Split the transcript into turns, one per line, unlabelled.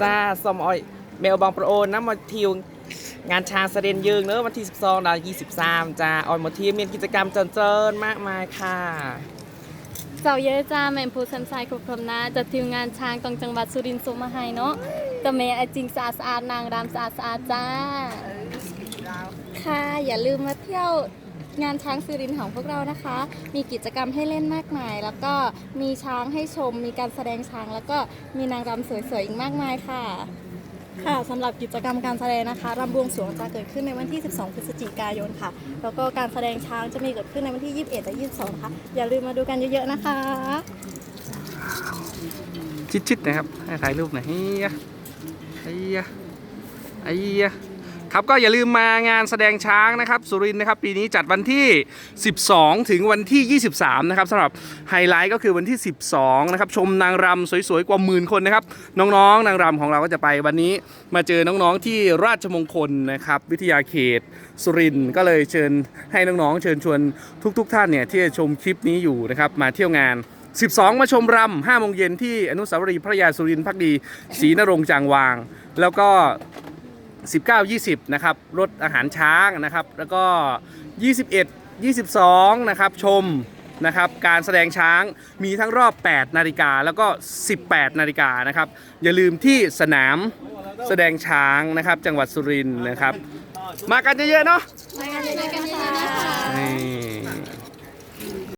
จ้าสมออยเมลบองประโอนนะมาทิวงานชาเสด็นยืงเนอะวันที่ 12ดาว23จ้าออยมาทีมีกิจกรรมเจริญๆมากมายค่ะ
เจ้าเยอะจ้าแม่นผู้สันทรายครบครมนะจะทิวงานช้างตองจังหวัดสุรินทร์ส่งมาให้เนาะแต่แม่ไอจริงสะอาดสะอาดนางรำสะอาดสะอาดจ้า ค่ะอย่าลืมมาเที่ยว งานช้างสุรินทร์ของพวกเรานะคะ มีกิจกรรมให้เล่นมากมาย แล้วก็มีช้างให้ชม มีการแสดงช้าง แล้วก็มีนางรำสวยๆอีกมากมายค่ะ
ค่ะสำหรับกิจกรรมการแสดงนะคะรำบวงสรวงจะเกิดขึ้นในวันที่ 12 พฤศจิกายนค่ะ แล้วก็การแสดงช้างจะมีเกิดขึ้นในวันที่ 21 และ 22 ค่ะ อย่าลืมมาดูกันเยอะๆนะคะ
ชิดๆนะครับ ให้ถ่ายรูปหน่อยเฮียไอ้ยะไอ้ยะ ครับก็อย่าลืมมางานแสดงช้างนะครับสุรินทร์นะครับปีนี้จัดวันที่ 12 ถึงวันที่ 23 นะครับสำหรับไฮไลท์ก็คือวันที่ 12 นะครับชมนางรำสวยๆ กว่าหมื่นคนนะครับน้องๆ นางรำของเราก็จะไปวันนี้มาเจอน้องๆที่ราชมงคลนะครับวิทยาเขตสุรินทร์ก็เลยเชิญให้น้องๆเชิญชวนทุก ๆ ท่านเนี่ยที่จะชมคลิปนี้อยู่นะครับมาเที่ยวงาน 12 มาชมรำ5โมงเย็นที่อนุสาวรีย์พระยาสุรินทร์พักดีศรีนรงจางวาง แล้วก็ 19 20 นะครับรถอาหารช้างนะครับ แล้วก็ 21 22 นะครับ ชมนะครับ การแสดงช้างมีทั้งรอบ 8 นาฬิกาแล้วก็ 18 นาฬิกานะครับ อย่าลืมที่สนามแสดงช้างนะครับ จังหวัดสุรินทร์นะครับ มากันเยอะๆเนาะ
มากันเลยนะ